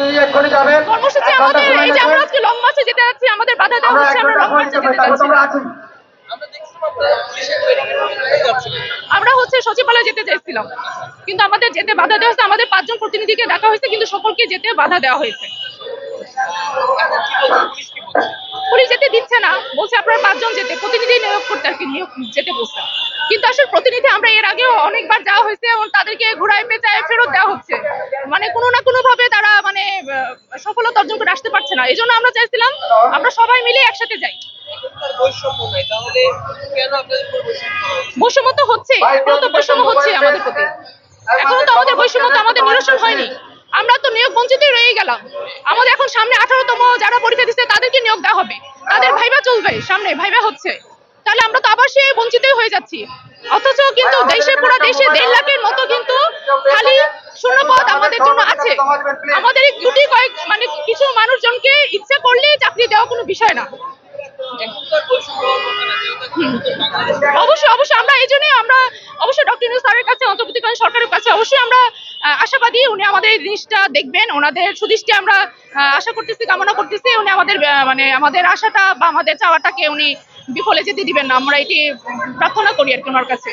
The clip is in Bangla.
আপনি এক্ষুনি যাবেন। কর্মসূচি আমাদের এই যে আমরা আজকে লং মার্চে যেতে যাচ্ছি আমাদের বাধা দেওয়া হচ্ছে আমরা লং মার্চে যেতে যাচ্ছি। আমরা সচিবালয়ে যেতে চাইছিলাম। কিন্তু আমাদের যেতে বাধা দেওয়া হয়েছে আমাদের পাঁচজন প্রতিনিধিকে ডাকা হয়েছে কিন্তু সকলকে যেতে বাধা দেওয়া হয়েছে। এখন কি বলছে পুলিশ কি বলছে পুলিশ যেতে দিচ্ছে না বলছে আপনারা পাঁচজন যেতে প্রতিনিধি নিয়োগ করতে আর কি নিয়োগ যেতে বলছে। কিন্তু আসলে প্রতিনিধি আমরা এর আগেও অনেকবার যাওয়া হয়েছে এবং তাদেরকে ঘোরায় পেঁচায় ফেরত দেওয়া হচ্ছে। মানে কোনো না কোনো ভাবে তারা সফলতা অর্জন করে আসতে পারছে না। এই জন্য আমরা চাইছিলাম আমরা সবাই মিলে একসাথে যাই। বৈষম্য তো হচ্ছে এখনও তো বৈষম্য হচ্ছে আমাদের প্রতি। এখনও তো আমাদের বৈষম্য তো আমাদের নিরসন হয়নি। আমরা তো নিয়োগ বঞ্চিতই রয়ে গেলাম। আমাদের এখন সামনে আঠারোতম যারা পরীক্ষা দিচ্ছে তাদেরকে নিয়োগ দেওয়া হবে। তাদের ভাইবা চলবে সামনে ভাইবা হচ্ছে। তাহলে আমরা তো আবার সে বঞ্চিতই হয়ে যাচ্ছি। অথচ কিন্তু দেশে পুরো দেশে দেড় লাখের মতো কিন্তু খালি শূন্যপদ আমাদের জন্য আছে। আমাদের গুটি কয়েক মানে কিছু মানুষজনকে ইচ্ছা করলেই চাকরি দেওয়া কোনো বিষয় না। অবশ্যই অবশ্যই আমরা এই জন্যই আমরা অবশ্যই ডক্টর ইউনুস স্যারের কাছে অন্তর্বর্তীকালীন সরকারের কাছে অবশ্যই আমরা আশাবাদী। উনি আমাদের এই জিনিসটা দেখবেন ওনাদের সুদৃষ্টি আমরা আশা করতেছি কামনা করতেছি। উনি আমাদের মানে আমাদের আশাটা বা আমাদের চাওয়াটাকে উনি বিফলে যেতে দিবেন না। আমরা এটি প্রার্থনা করি আর কি ওনার কাছে।